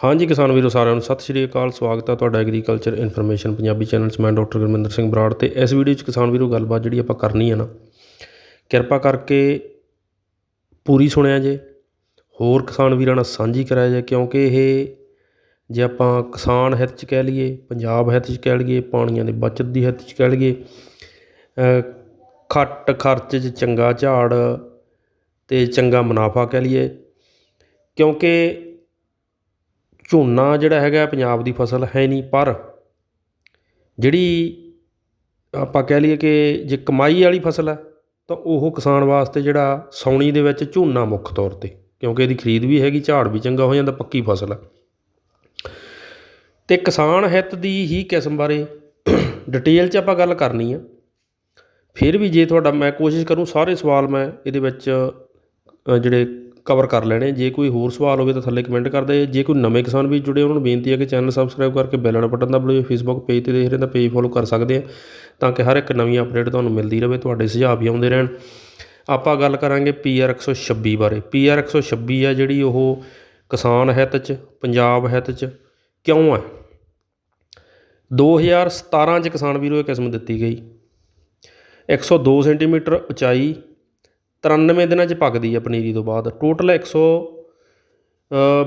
ਹਾਂਜੀ ਕਿਸਾਨ ਵੀਰੋ ਸਾਰਿਆਂ ਨੂੰ ਸਤਿ ਸ਼੍ਰੀ ਅਕਾਲ ਸਵਾਗਤ ਹੈ ਤੁਹਾਡਾ ਐਗਰੀਕਲਚਰ ਇਨਫੋਰਮੇਸ਼ਨ ਪੰਜਾਬੀ ਚੈਨਲ 'ਚ ਮੈਂ ਡਾਕਟਰ ਗੁਰਮਿੰਦਰ ਸਿੰਘ ਬਰਾੜ ਤੇ ਇਸ ਵੀਡੀਓ 'ਚ ਕਿਸਾਨ ਵੀਰੋ ਗੱਲਬਾਤ ਜਿਹੜੀ ਆਪਾਂ ਕਰਨੀ ਹੈ ਨਾ ਕਿਰਪਾ ਕਰਕੇ ਪੂਰੀ ਸੁਣਿਆ ਜੇ ਹੋਰ ਕਿਸਾਨ ਵੀਰਾਂ ਨਾਲ ਸਾਂਝੀ ਕਰਾਇਆ ਜੇ ਕਿਉਂਕਿ ਇਹ ਜੇ ਆਪਾਂ ਕਿਸਾਨ ਹਿੱਤ 'ਚ ਕਹਿ ਲਈਏ ਪੰਜਾਬ ਹਿੱਤ 'ਚ ਕਹਿ ਲਈਏ ਪਾਣੀਆਂ ਦੇ ਬਚਤ ਦੀ ਹਿੱਤ 'ਚ ਕਹਿ ਲਈਏ ਅ, ਘੱਟ ਖਰਚ 'ਚ ਚੰਗਾ ਝਾੜ ਤੇ ਚੰਗਾ ਮੁਨਾਫਾ ਕਹਿ ਲਈਏ ਕਿਉਂਕਿ ਝੋਨਾ ਜਿਹੜਾ ਹੈਗਾ ਪੰਜਾਬ ਦੀ ਫਸਲ ਹੈ ਨਹੀਂ, ਪਰ ਜਿਹੜੀ ਆਪਾਂ ਕਹਿ ਲਈਏ ਕਿ ਜੇ ਕਮਾਈ ਵਾਲੀ ਫਸਲ ਹੈ, ਤਾਂ ਉਹ ਕਿਸਾਨ ਵਾਸਤੇ ਜਿਹੜਾ ਸਾਉਣੀ ਦੇ ਵਿੱਚ ਝੋਨਾ ਮੁੱਖ ਤੌਰ ਤੇ, ਕਿਉਂਕਿ ਇਹਦੀ ਖਰੀਦ ਵੀ ਹੈਗੀ, ਝਾੜ ਵੀ ਚੰਗਾ ਹੋ ਜਾਂਦਾ, ਪੱਕੀ ਫਸਲ ਹੈ। ਤੇ ਕਿਸਾਨ ਹਿੱਤ ਦੀ ਹੀ ਕਿਸਮ ਬਾਰੇ ਡਿਟੇਲ 'ਚ ਆਪਾਂ ਗੱਲ ਕਰਨੀ ਆ। ਫਿਰ ਵੀ ਜੇ ਤੁਹਾਡਾ ਮੈਂ ਕੋਸ਼ਿਸ਼ ਕਰੂੰ, ਸਾਰੇ ਸਵਾਲ ਮੈਂ ਇਹਦੇ ਵਿੱਚ ਜਿਹੜੇ ਕਵਰ ਕਰ ਲੈਣੇ। ਜੇ ਕੋਈ ਹੋਰ ਸਵਾਲ ਹੋਵੇ ਤਾਂ ਥੱਲੇ ਕਮੈਂਟ ਕਰ ਦਿਓ। ਜੇ ਕੋਈ ਨਵੇਂ ਕਿਸਾਨ ਵੀ ਜੁੜੇ ਉਹਨਾਂ ਨੂੰ ਬੇਨਤੀ ਹੈ ਕਿ ਚੈਨਲ ਸਬਸਕ੍ਰਾਈਬ ਕਰਕੇ ਬੈਲ ਵਾਲਾ ਬਟਨ ਦਬਾ ਲਓ ਫੇਸਬੁੱਕ ਪੇਜ ਤੇ ਦੇਖ ਰਹੇ ਤਾਂ ਪੇਜ ਫੋਲੋ ਕਰ ਸਕਦੇ ਆ। ਤਾਂ ਕਿ ਹਰ ਇੱਕ ਨਵੀਂ ਅਪਡੇਟ ਤੁਹਾਨੂੰ ਮਿਲਦੀ ਰਹੇ, ਤੁਹਾਡੇ ਸੁਝਾਅ ਵੀ ਆਉਂਦੇ ਰਹਿਣ। ਆਪਾਂ ਗੱਲ ਕਰਾਂਗੇ ਪੀਆਰ 126 ਬਾਰੇ। ਪੀਆਰ 126 ਆ ਜਿਹੜੀ ਉਹ ਕਿਸਾਨ ਹਿੱਤ 'ਚ, ਪੰਜਾਬ ਹਿੱਤ 'ਚ ਕਿਉਂ ਹੈ 2017 'ਚ ਕਿਸਾਨ ਵੀਰੋ ਇਹ ਕਿਸਮ ਦਿੱਤੀ ਗਈ। 102 ਸੈਂਟੀਮੀਟਰ ਉਚਾਈ 93 ਦਿਨਾਂ 'ਚ ਪੱਕਦੀ ਹੈ ਪਨੀਰੀ ਤੋਂ ਬਾਅਦ। ਟੋਟਲ ਇੱਕ ਸੌ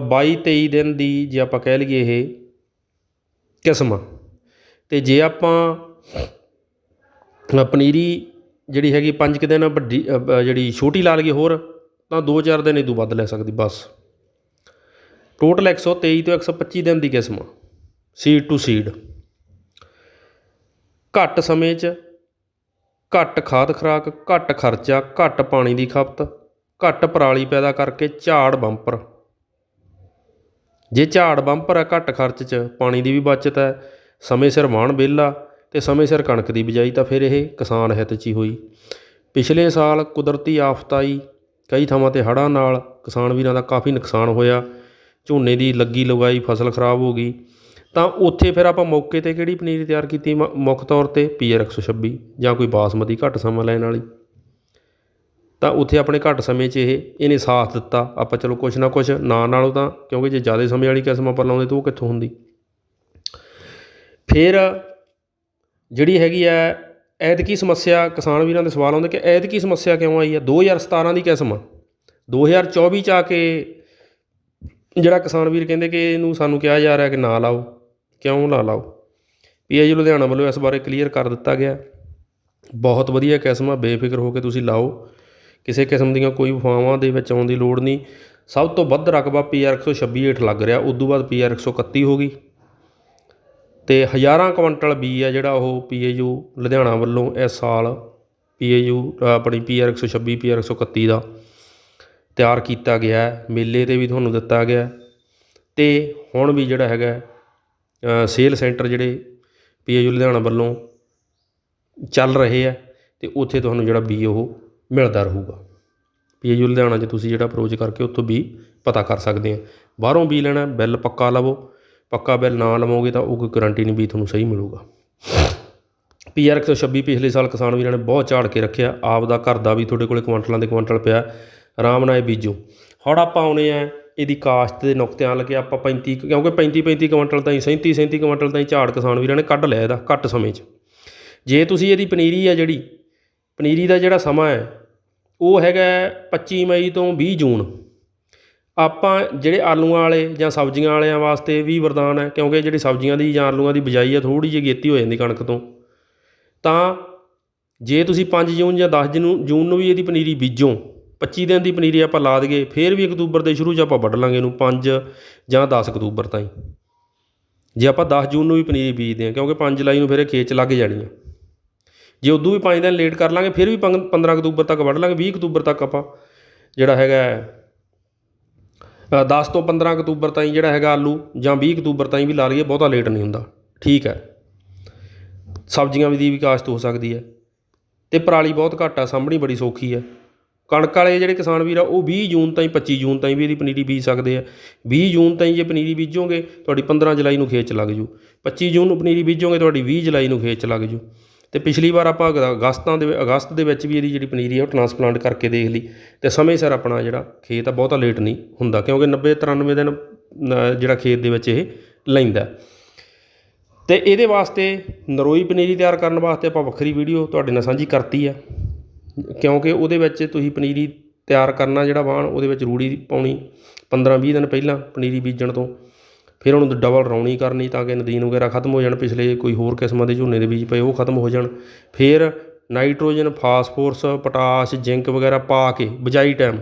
ਬਾਈ ਤੇਈ ਦਿਨ ਦੀ ਜੇ ਆਪਾਂ ਕਹਿ ਲਈਏ ਇਹ ਕਿਸਮ। ਅਤੇ ਜੇ ਆਪਾਂ ਪਨੀਰੀ ਜਿਹੜੀ ਹੈਗੀ 5 ਕਿ ਦਿਨ, ਵੱਡੀ ਜਿਹੜੀ ਛੋਟੀ ਲਾ ਲਈਏ ਹੋਰ, ਤਾਂ 2-4 ਦਿਨ ਇਹ ਤੋਂ ਵੱਧ ਲੈ ਸਕਦੀ, ਬਸ। ਟੋਟਲ 123 ਤੋਂ 125 ਦਿਨ ਦੀ ਕਿਸਮ। ਸੀਡ ਟੂ ਸੀਡ ਘੱਟ ਸਮੇਂ 'ਚ ਘੱਟ ਖਾਦ ਖੁਰਾਕ, ਘੱਟ ਖਰਚਾ, ਘੱਟ ਪਾਣੀ ਦੀ ਖਪਤ, ਘੱਟ ਪਰਾਲੀ ਪੈਦਾ ਕਰਕੇ ਝਾੜ ਬੰਪਰ। ਜੇ ਝਾੜ ਬੰਪਰ ਹੈ, ਘੱਟ ਖਰਚ 'ਚ ਪਾਣੀ ਦੀ ਵੀ ਬਚਤ ਹੈ, ਸਮੇਂ ਸਿਰ ਵਾਹਣ ਵਿਹਲਾ ਤੇ ਸਮੇਂ ਸਿਰ ਕਣਕ ਦੀ ਬਿਜਾਈ ਤਾਂ ਫਿਰ ਇਹ ਕਿਸਾਨ ਹਿੱਤ 'ਚ ਹੀ ਹੋਈ। ਪਿਛਲੇ ਸਾਲ ਕੁਦਰਤੀ ਆਫਤ ਆਈ ਕਈ ਥਾਵਾਂ ਤੇ ਹੜ੍ਹਾਂ ਨਾਲ ਕਿਸਾਨ ਵੀਰਾਂ ਦਾ ਕਾਫੀ ਨੁਕਸਾਨ ਹੋਇਆ। ਝੋਨੇ ਦੀ ਲੱਗੀ ਲਗਾਈ ਫਸਲ ਖਰਾਬ ਹੋ ਗਈ। ਤਾਂ ਉੱਥੇ ਫਿਰ ਆਪਾਂ ਮੌਕੇ ਤੇ ਕਿਹੜੀ ਪਨੀਰੀ ਤਿਆਰ ਕੀਤੀ? ਮ- ਮੁੱਖ ਤੌਰ ਤੇ ਪੀ ਆਰ ਇੱਕ ਸੌ ਛੱਬੀ ਜਾਂ ਕੋਈ ਬਾਸਮਤੀ ਘੱਟ ਸਮਾਂ ਲੈਣ ਵਾਲੀ। ਤਾਂ ਉੱਥੇ ਆਪਣੇ ਘੱਟ ਸਮੇਂ 'ਚ ਇਹ, ਇਹਨੇ ਸਾਥ ਦਿੱਤਾ। ਆਪਾਂ ਚਲੋ ਕੁਛ ਨਾ ਕੁਛ ਨਾ ਨਾਲੋਂ ਤਾਂ, ਕਿਉਂਕਿ ਜੇ ਜ਼ਿਆਦਾ ਸਮੇਂ ਵਾਲੀ ਕਿਸਮ ਆਪਾਂ ਲਾਉਂਦੇ ਤਾਂ ਉਹ ਕਿੱਥੋਂ ਹੁੰਦੀ? ਫਿਰ ਜਿਹੜੀ ਹੈਗੀ ਹੈ ਐਤਕੀ ਸਮੱਸਿਆ, ਕਿਸਾਨ ਵੀਰਾਂ ਦੇ ਸਵਾਲ ਆਉਂਦੇ ਕਿ ਐਤਕੀ ਸਮੱਸਿਆ ਕਿਉਂ ਆਈ ਹੈ 2017 ਦੀ ਕਿਸਮ ਆ। 2024 ਚ ਆ ਕੇ ਜਿਹੜਾ ਕਿਸਾਨ ਵੀਰ ਕਹਿੰਦੇ ਕਿ ਇਹਨੂੰ ਸਾਨੂੰ ਕਿਹਾ ਜਾ ਰਿਹਾ ਕਿ ਨਾ ਲਾਓ। ਕਿਉਂ ਨਾ ਲਾਓ? ਪੀਆਈਜੀ ਲੁਧਿਆਣਾ ਵੱਲੋਂ ਇਸ ਬਾਰੇ ਕਲੀਅਰ ਕਰ ਦਿੱਤਾ ਗਿਆ। ਬਹੁਤ ਵਧੀਆ ਕਿਸਮ ਆ, ਬੇਫਿਕਰ ਹੋ ਕੇ ਤੁਸੀਂ ਲਾਓ। ਕਿਸੇ ਕਿਸਮ ਦੀਆਂ ਕੋਈ ਫਾਵਾਂ ਦੇ ਵਿੱਚ ਆਉਣ ਦੀ ਲੋੜ ਨਹੀਂ। ਸਭ ਤੋਂ ਵੱਧ ਰਕਬਾ ਪੀਆਰ 126 ਹੇਠ ਲੱਗ ਰਿਹਾ। ਉਦੋਂ ਬਾਅਦ ਪੀਆਰ 131 ਹੋ ਗਈ। ਤੇ ਹਜ਼ਾਰਾਂ ਕੁਇੰਟਲ ਬੀ ਆ ਜਿਹੜਾ ਉਹ ਪੀਏਯੂ ਲੁਧਿਆਣਾ ਵੱਲੋਂ ਇਸ ਸਾਲ ਪੀਏਯੂ ਆਪਣੀ ਪੀਆਰ 126 ਪੀਆਰ 131 ਦਾ ਤਿਆਰ ਕੀਤਾ ਗਿਆ। ਮੇਲੇ ਤੇ ਵੀ ਤੁਹਾਨੂੰ ਦਿੱਤਾ ਗਿਆ। ਹੈ। ਤੇ ਹੁਣ ਵੀ ਜਿਹੜਾ ਹੈਗਾ ਸੇਲ ਸੈਂਟਰ ਜਿਹੜੇ ਪੀਏਯੂ ਲੁਧਿਆਣਾ ਵੱਲੋਂ ਚੱਲ ਰਹੇ ਆ ਅਤੇ ਉੱਥੇ ਤੁਹਾਨੂੰ ਜਿਹੜਾ ਬੀ ਉਹ ਮਿਲਦਾ ਰਹੂਗਾ। ਪੀਏਯੂ ਲੁਧਿਆਣਾ 'ਚ ਤੁਸੀਂ ਜਿਹੜਾ ਅਪਰੋਚ ਕਰਕੇ ਉੱਥੋਂ ਬੀ ਪਤਾ ਕਰ ਸਕਦੇ ਆ। ਬਾਹਰੋਂ ਬੀ ਲੈਣਾ, ਬਿੱਲ ਪੱਕਾ ਲਵੋ, ਪੱਕਾ ਬਿੱਲ ਨਾ ਲਵੋਗੇ ਤਾਂ ਉਹ ਕੋਈ ਗਾਰੰਟੀ ਨਹੀਂ ਬੀ ਤੁਹਾਨੂੰ ਸਹੀ ਮਿਲੂਗਾ। ਪੀਆਰ 126 ਪਿਛਲੇ ਸਾਲ ਕਿਸਾਨ ਵੀਰਾਂ ਨੇ ਬਹੁਤ ਝਾੜ ਕੇ ਰੱਖਿਆ ਆਪ ਦਾ ਘਰ ਦਾ ਵੀ ਤੁਹਾਡੇ ਕੋਲੇ ਕੁਆਂਟਲਾਂ ਦੇ ਕੁਆਂਟਲ ਪਿਆ ਆਰਾਮ ਨਾਲ ਬੀਜੋ। ਹੁਣ ਆਪਾਂ ਆਉਨੇ ਆ ਇਹਦੀ ਕਾਸ਼ਤ ਦੇ ਨੁਕਤਿਆਂ ਲੱਗੇ ਆਪਾਂ 35 ਕਿਉਂਕਿ 35 35 ਕੁਆਂਟਲ ਤਾਈਂ 37 37 ਕੁਇੰਟਲ ਤਾਈਂ ਝਾੜ ਕਿਸਾਨ ਵੀਰਾਂ ਨੇ ਕੱਢ ਲਿਆ ਇਹਦਾ ਘੱਟ ਸਮੇਂ 'ਚ। ਜੇ ਤੁਸੀਂ ਇਹਦੀ ਪਨੀਰੀ ਆ ਜਿਹੜੀ, ਪਨੀਰੀ ਦਾ ਜਿਹੜਾ ਸਮਾਂ ਹੈ, ਉਹ ਹੈਗਾ 25 ਮਈ ਤੋਂ 20 ਜੂਨ। ਆਪਾਂ ਜਿਹੜੇ ਆਲੂਆਂ ਵਾਲੇ ਜਾਂ ਸਬਜ਼ੀਆਂ ਵਾਲਿਆਂ ਵਾਸਤੇ ਵੀ ਵਰਦਾਨ ਹੈ, ਕਿਉਂਕਿ ਜਿਹੜੀ ਸਬਜ਼ੀਆਂ ਦੀ ਜਾਂ ਆਲੂਆਂ ਦੀ ਬਿਜਾਈ ਆ ਥੋੜੀ ਜਿਹੀ ਗੇਤੀ ਹੋ ਜਾਂਦੀ ਕਣਕ ਤੋਂ। ਤਾਂ ਜੇ ਤੁਸੀਂ 5 ਜੂਨ ਜਾਂ 10 ਜੂਨ ਜੂਨ ਨੂੰ ਵੀ ਇਹਦੀ ਪਨੀਰੀ ਬੀਜੋ 25 ਦਿਨ ਦੀ ਪਨੀਰੀ ਆਪਾਂ ਲਾ ਦਈਏ ਫਿਰ ਵੀ ਅਕਤੂਬਰ ਦੇ ਸ਼ੁਰੂ 'ਚ ਆਪਾਂ ਵੱਢ ਲਾਂਗੇ ਇਹਨੂੰ 5 ਜਾਂ 10 ਅਕਤੂਬਰ ਤਾਈਂ। ਜੇ ਆਪਾਂ 10 ਜੂਨ ਨੂੰ ਵੀ ਪਨੀਰੀ ਬੀਜਦੇ ਹਾਂ ਕਿਉਂਕਿ 5 ਜੁਲਾਈ ਨੂੰ ਫਿਰ ਇਹ ਖੇਤ 'ਚ ਲੱਗ ਜਾਣੀ ਆ। ਜੇ ਉਦੋਂ ਵੀ 5 ਦਿਨ ਲੇਟ ਕਰ ਲਾਂਗੇ ਫਿਰ ਵੀ 15 ਅਕਤੂਬਰ ਤੱਕ ਵੱਢ ਲਾਂਗੇ 20 ਅਕਤੂਬਰ ਤੱਕ ਆਪਾਂ ਜਿਹੜਾ ਹੈਗਾ ਹੈ, 10 ਤੋਂ 15 ਅਕਤੂਬਰ ਤਾਈਂ ਜਿਹੜਾ ਹੈਗਾ ਆਲੂ ਜਾਂ 20 ਅਕਤੂਬਰ ਤਾਈਂ ਵੀ ਲਾ ਲਈਏ ਬਹੁਤਾ ਲੇਟ ਨਹੀਂ ਹੁੰਦਾ। ਠੀਕ ਹੈ। ਸਬਜ਼ੀਆਂ ਦੀ ਵੀ ਕਾਸ਼ਤ ਹੋ ਸਕਦੀ ਹੈ। ਤੇ ਪਰਾਲੀ ਬਹੁਤ ਘੱਟ ਆ ਸਾਂਭਣੀ ਬੜੀ ਸੌਖੀ ਹੈ। ਕਣਕ ਵਾਲੇ ਜਿਹੜੇ ਕਿਸਾਨ ਵੀਰ ਆ, ਉਹ 20 ਜੂਨ ਤਾਈਂ 25 ਜੂਨ ਤਾਈਂ ਵੀ ਇਹਦੀ ਪਨੀਰੀ ਬੀਜ ਸਕਦੇ ਆ। 20 ਜੂਨ ਤਾਈਂ ਜੇ ਪਨੀਰੀ ਬੀਜੋਗੇ, ਤੁਹਾਡੀ 15 ਜੁਲਾਈ ਨੂੰ ਖੇਤ 'ਚ ਲੱਗ ਜੂ। 25 ਜੂਨ ਨੂੰ ਪਨੀਰੀ ਬੀਜੋਗੇ, ਤੁਹਾਡੀ 20 ਜੁਲਾਈ ਨੂੰ ਖੇਤ 'ਚ ਲੱਗ ਜੂ। ਤੇ ਪਿਛਲੀ ਵਾਰ ਆਪਾਂ ਅਗਸਤਾਂ ਦੇ, ਅਗਸਤ ਦੇ ਵਿੱਚ ਵੀ ਇਹਦੀ ਜਿਹੜੀ ਪਨੀਰੀ ਹੈ ਉਹ ਟ੍ਰਾਂਸਪਲਾਂਟ ਕਰਕੇ ਦੇਖ ਲਈ। ਤੇ ਸਮੇਂ ਸਿਰ ਆਪਣਾ ਜਿਹੜਾ ਖੇਤ ਆ, ਬਹੁਤਾ ਲੇਟ ਨਹੀਂ ਹੁੰਦਾ, ਕਿਉਂਕਿ 90 93 ਦਿਨ ਜਿਹੜਾ ਖੇਤ ਦੇ ਵਿੱਚ ਇਹ ਲੈਂਦਾ। ਤੇ ਇਹਦੇ ਵਾਸਤੇ ਨਰੋਈ ਪਨੀਰੀ ਤਿਆਰ ਕਰਨ ਵਾਸਤੇ ਆਪਾਂ ਵੱਖਰੀ ਵੀਡੀਓ ਤੁਹਾਡੇ ਨਾਲ ਸਾਂਝੀ ਕਰਤੀ ਆ। ਕਿਉਂਕਿ ਉਹਦੇ ਵਿੱਚ ਤੁਸੀਂ ਪਨੀਰੀ ਤਿਆਰ ਕਰਨਾ ਜਿਹੜਾ ਵਾਣ ਉਹਦੇ ਵਿੱਚ ਰੂੜੀ ਪਾਉਣੀ 15-20 ਦਿਨ ਪਹਿਲਾਂ ਪਨੀਰੀ ਬੀਜਣ ਤੋਂ। ਫਿਰ ਉਹਨੂੰ ਡਬਲ ਰੌਣੀ ਕਰਨੀ ਤਾਂ ਕਿ ਨਦੀਨ ਵਗੈਰਾ ਖਤਮ ਹੋ ਜਾਣ, ਪਿਛਲੇ ਕੋਈ ਹੋਰ ਕਿਸਮਾਂ ਦੇ ਝੋਨੇ ਦੇ ਬੀਜ ਪਏ, ਉਹ ਖਤਮ ਹੋ ਜਾਣ। ਫਿਰ ਨਾਈਟ੍ਰੋਜਨ, ਫਾਸਫੋਰਸ, ਪੋਟਾਸ਼, ਜ਼ਿੰਕ ਵਗੈਰਾ ਪਾ ਕੇ ਬਿਜਾਈ ਟਾਈਮ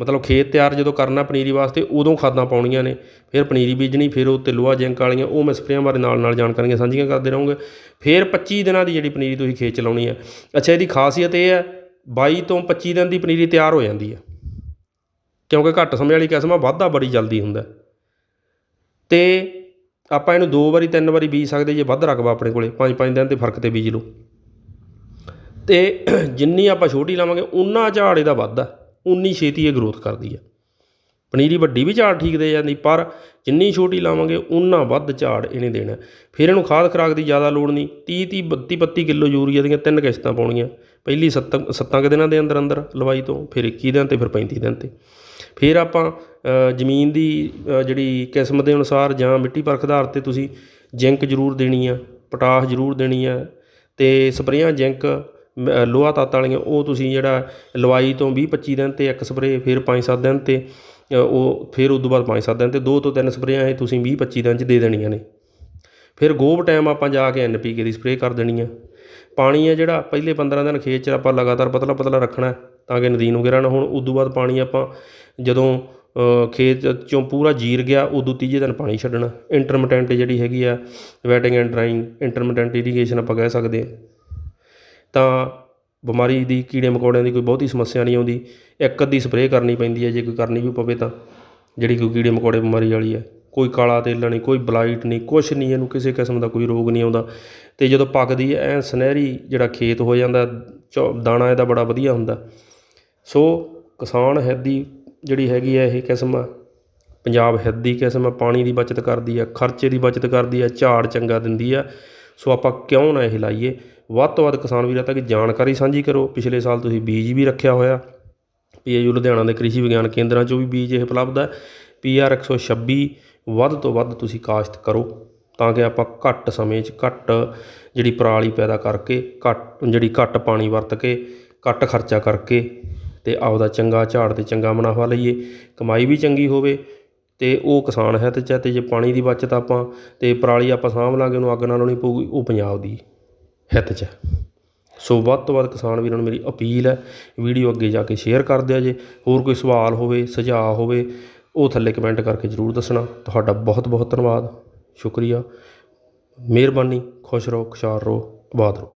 ਮਤਲਬ ਖੇਤ ਤਿਆਰ ਜਦੋਂ ਕਰਨਾ ਪਨੀਰੀ ਵਾਸਤੇ, ਉਦੋਂ ਖਾਦਾਂ ਪਾਉਣੀਆਂ ਨੇ। ਫਿਰ ਪਨੀਰੀ ਬੀਜਣੀ, ਫਿਰ ਉਹ ਤੇ ਲੋਹਾ, ਜ਼ਿੰਕ ਵਾਲੀਆਂ, ਉਹ ਮੈਂ ਸਪਰੇਆਂ ਬਾਰੇ ਨਾਲ ਨਾਲ ਜਾਣਕਾਰੀਆਂ ਸਾਂਝੀਆਂ ਕਰਦੇ ਰਹੂੰਗਾ। ਫਿਰ 25 ਦਿਨਾਂ ਦੀ ਜਿਹੜੀ ਪਨੀਰੀ ਤੁਸੀਂ ਖੇਤ ਚ ਲਾਉਣੀ ਹੈ ਅੱਛਾ, ਇਹਦੀ ਖਾਸੀਅਤ ਇਹ ਹੈ 22 ਤੋਂ 25 ਦਿਨ ਦੀ ਪਨੀਰੀ ਤਿਆਰ ਹੋ ਜਾਂਦੀ ਹੈ ਕਿਉਂਕਿ ਘੱਟ ਸਮੇਂ ਵਾਲੀ ਕਿਸਮ ਆ, ਵਾਧਾ ਬੜੀ ਜਲਦੀ ਹੁੰਦਾ। ਤੇ ਆਪਾਂ ਇਹਨੂੰ ਦੋ ਵਾਰੀ, ਤਿੰਨ ਵਾਰੀ ਬੀਜ ਸਕਦੇ, ਜੇ ਵੱਧ ਰਕਬਾ ਆਪਣੇ ਕੋਲੇ, ਪੰਜ ਪੰਜ ਦਿਨ ਦੇ ਫ਼ਰਕ ਤੇ ਬੀਜ ਲਓ। ਤੇ ਜਿੰਨੀ ਆਪਾਂ ਛੋਟੀ ਲਾਵਾਂਗੇ, ਉਨਾ ਝਾੜ ਇਹਦਾ ਵੱਧਦਾ। ਉਨੀ ਛੇਤੀ ਇਹ ਗਰੋਥ ਕਰਦੀ ਹੈ ਪਨੀਰੀ ਵੱਡੀ ਵੀ ਝਾੜ ਠੀਕ ਦੇ ਜਾਂਦੀ ਪਰ ਜਿੰਨੀ ਛੋਟੀ ਲਾਵਾਂਗੇ ਉਨਾ ਵੱਧ ਝਾੜ ਇਹਨੇ ਦੇਣਾ। ਫਿਰ ਇਹਨੂੰ ਖਾਦ ਖਰਾਕ ਦੀ ਜ਼ਿਆਦਾ ਲੋੜ ਨਹੀਂ। 30 30 32 32 ਕਿਲੋ ਯੂਰੀਆ ਦੀਆਂ ਤਿੰਨ ਕਿਸ਼ਤਾਂ ਪਾਉਣੀਆਂ। ਪਹਿਲੀ 7 7 ਦਿਨਾਂ ਦੇ ਅੰਦਰ ਅੰਦਰ ਲਵਾਈ ਤੋਂ, ਫਿਰ 21 ਦਿਨ ਤੇ, ਫਿਰ 35 ਦਿਨ ਤੇ। ਫਿਰ ਆਪਾਂ ਜ਼ਮੀਨ ਦੀ ਜਿਹੜੀ ਕਿਸਮ ਦੇ ਅਨੁਸਾਰ ਜਾਂ ਮਿੱਟੀ ਪਰਖ ਆਧਾਰ ਤੇ ਤੁਸੀਂ ਜ਼ਿੰਕ ਜ਼ਰੂਰ ਦੇਣੀ ਆ, ਪੋਟਾਸ਼ ਜ਼ਰੂਰ ਦੇਣੀ ਆ ਤੇ ਸਪਰੇਆਂ ਜ਼ਿੰਕ ਲੋਹਾ ਤੱਤ ਵਾਲੀਆਂ, ਉਹ ਤੁਸੀਂ ਜਿਹੜਾ ਲਵਾਈ ਤੋਂ ਵੀਹ ਪੱਚੀ ਦਿਨ ਤੇ ਇੱਕ ਸਪਰੇਅ, ਫਿਰ 5-7 ਦਿਨ ਤੇ ਉਹ ਫਿਰ ਉਦੋਂ ਬਾਅਦ 5-7 ਦਿਨ ਤੇ ਦੋ ਤੋਂ ਤਿੰਨ ਸਪਰੇਆਂ ਇਹ ਤੁਸੀਂ ਵੀਹ ਪੱਚੀ ਦਿਨ ਚ ਦੇ ਦੇਣੀਆਂ ਨੇ। ਫਿਰ ਗੋਭ ਟਾਈਮ ਆਪਾਂ ਜਾ ਕੇ ਐੱਨ ਪੀ ਕੇ ਦੀ ਸਪਰੇਅ ਕਰ ਦੇਣੀ ਆ ਪਾਣੀ ਆ ਜਿਹੜਾ ਪਹਿਲੇ 15 ਦਿਨ ਖੇਤ 'ਚ ਆਪਾਂ ਲਗਾਤਾਰ ਪਤਲਾ ਪਤਲਾ ਰੱਖਣਾ ਤਾਂ ਕਿ ਨਦੀਨ ਵਗੈਰਾ ਨਾ ਹੋਣ। ਉਦੋਂ ਬਾਅਦ ਪਾਣੀ ਆਪਾਂ ਜਦੋਂ ਖੇਤ 'ਚੋਂ ਪੂਰਾ ਜੀਰ ਗਿਆ, ਉਦੋਂ ਤੀਜੇ ਦਿਨ ਪਾਣੀ ਛੱਡਣਾ। ਇੰਟਰਮੀਟੈਂਟ ਜਿਹੜੀ ਹੈਗੀ ਆ wetting and drying intermittent irrigation ਆਪਾਂ ਕਹਿ ਸਕਦੇ ਹਾਂ। ਤਾਂ ਬਿਮਾਰੀ ਦੀ, ਕੀੜੇ ਮਕੌੜਿਆਂ ਦੀ ਕੋਈ ਬਹੁਤੀ ਸਮੱਸਿਆ ਨਹੀਂ ਆਉਂਦੀ। ਇੱਕ ਅੱਧੀ ਸਪਰੇਅ ਕਰਨੀ ਪੈਂਦੀ ਹੈ, ਜੇ ਕੋਈ ਕਰਨੀ ਵੀ ਪਵੇ ਤਾਂ, ਜਿਹੜੀ ਕੋਈ ਕੀੜੇ ਮਕੌੜੇ ਬਿਮਾਰੀ ਵਾਲੀ ਹੈ। ਕੋਈ ਕਾਲਾ ਤੇਲਾ ਨਹੀਂ, ਕੋਈ ਬਲਾਈਟ ਨਹੀਂ, ਕੁਛ ਨਹੀਂ, ਇਹਨੂੰ ਕਿਸੇ ਕਿਸਮ ਦਾ ਕੋਈ ਰੋਗ ਨਹੀਂ ਆਉਂਦਾ। ਅਤੇ ਜਦੋਂ ਪੱਕਦੀ ਹੈ, ਐਨ ਸੁਨਹਿਰੀ ਜਿਹੜਾ ਖੇਤ ਹੋ ਜਾਂਦਾ, ਚੌ- ਦਾਣਾ ਇਹਦਾ ਬੜਾ ਵਧੀਆ ਹੁੰਦਾ। ਸੋ ਕਿਸਾਨ ਹਿੱਤ ਦੀ ਜਿਹੜੀ ਹੈਗੀ ਹੈ, ਇਹ ਕਿਸਮ ਆ। ਪੰਜਾਬ ਹਿੱਤ ਦੀ ਕਿਸਮ ਆ, ਪਾਣੀ ਦੀ ਬਚਤ ਕਰਦੀ ਹੈ, ਖਰਚੇ ਦੀ ਬਚਤ ਕਰਦੀ ਹੈ, ਝਾੜ ਚੰਗਾ ਦਿੰਦੀ ਹੈ। ਸੋ ਆਪਾਂ ਕਿਉਂ ਨਾ ਇਹ ਲਾਈਏ? ਵੱਧ ਤੋਂ ਵੱਧ ਕਿਸਾਨ ਵੀਰਾਂ ਤੱਕ ਜਾਣਕਾਰੀ ਸਾਂਝੀ ਕਰੋ। ਪਿਛਲੇ ਸਾਲ ਤੁਸੀਂ ਬੀਜ ਵੀ ਰੱਖਿਆ ਹੋਇਆ। ਪੀਏਯੂ ਲੁਧਿਆਣਾ ਦੇ ਕ੍ਰਿਸ਼ੀ ਵਿਗਿਆਨ ਕੇਂਦਰਾਂ 'ਚੋਂ ਵੀ ਬੀਜ ਇਹ ਉਪਲਬਧ ਹੈ। ਪੀਆਰ 126 ਵੱਧ ਤੋਂ ਵੱਧ ਤੁਸੀਂ ਕਾਸ਼ਤ ਕਰੋ ਤਾਂ ਕਿ ਆਪਾਂ ਘੱਟ ਸਮੇਂ 'ਚ ਘੱਟ ਜਿਹੜੀ ਪਰਾਲੀ ਪੈਦਾ ਕਰਕੇ, ਘੱਟ ਜਿਹੜੀ ਘੱਟ ਪਾਣੀ ਵਰਤ ਕੇ, ਘੱਟ ਖਰਚਾ ਕਰਕੇ ਤੇ ਆਪਦਾ ਚੰਗਾ ਝਾੜ ਤੇ ਚੰਗਾ ਮੁਨਾਫਾ ਲਈਏ। ਕਮਾਈ ਵੀ ਚੰਗੀ ਹੋਵੇ ਤੇ ਉਹ ਕਿਸਾਨ ਹੈ ਤੇ ਜੇ ਪਾਣੀ ਦੀ ਬਚਤ ਆਪਾਂ ਤੇ ਪਰਾਲੀ ਆਪਾਂ ਸਾਂਭ ਲਾਂਗੇ, ਉਹਨੂੰ ਅੱਗ ਨਾਲ ਲਾਉਣੀ ਪਊਗੀ, ਉਹ ਪੰਜਾਬ ਦੀ ਹਿੱਤ 'ਚ। ਹੈ ਸੋ ਵੱਧ ਤੋਂ ਵੱਧ ਕਿਸਾਨ ਵੀਰਾਂ ਨੂੰ ਮੇਰੀ ਅਪੀਲ ਹੈ, ਵੀਡੀਓ ਅੱਗੇ ਜਾ ਕੇ ਸ਼ੇਅਰ ਕਰ ਦਿਓ ਜੇ, ਹੋਰ ਕੋਈ ਸਵਾਲ ਹੋਵੇ, ਸੁਝਾਅ ਹੋਵੇ, ਉਹ ਥੱਲੇ ਕਮੈਂਟ ਕਰਕੇ ਜ਼ਰੂਰ ਦੱਸਣਾ। ਤੁਹਾਡਾ ਬਹੁਤ ਬਹੁਤ ਧੰਨਵਾਦ। ਸ਼ੁਕਰੀਆ। ਮਿਹਰਬਾਨੀ। ਖੁਸ਼ ਰਹੋ, ਖੁਸ਼ਹਾਲ ਰਹੋ। ਆਬਾਦ ਰਹੋ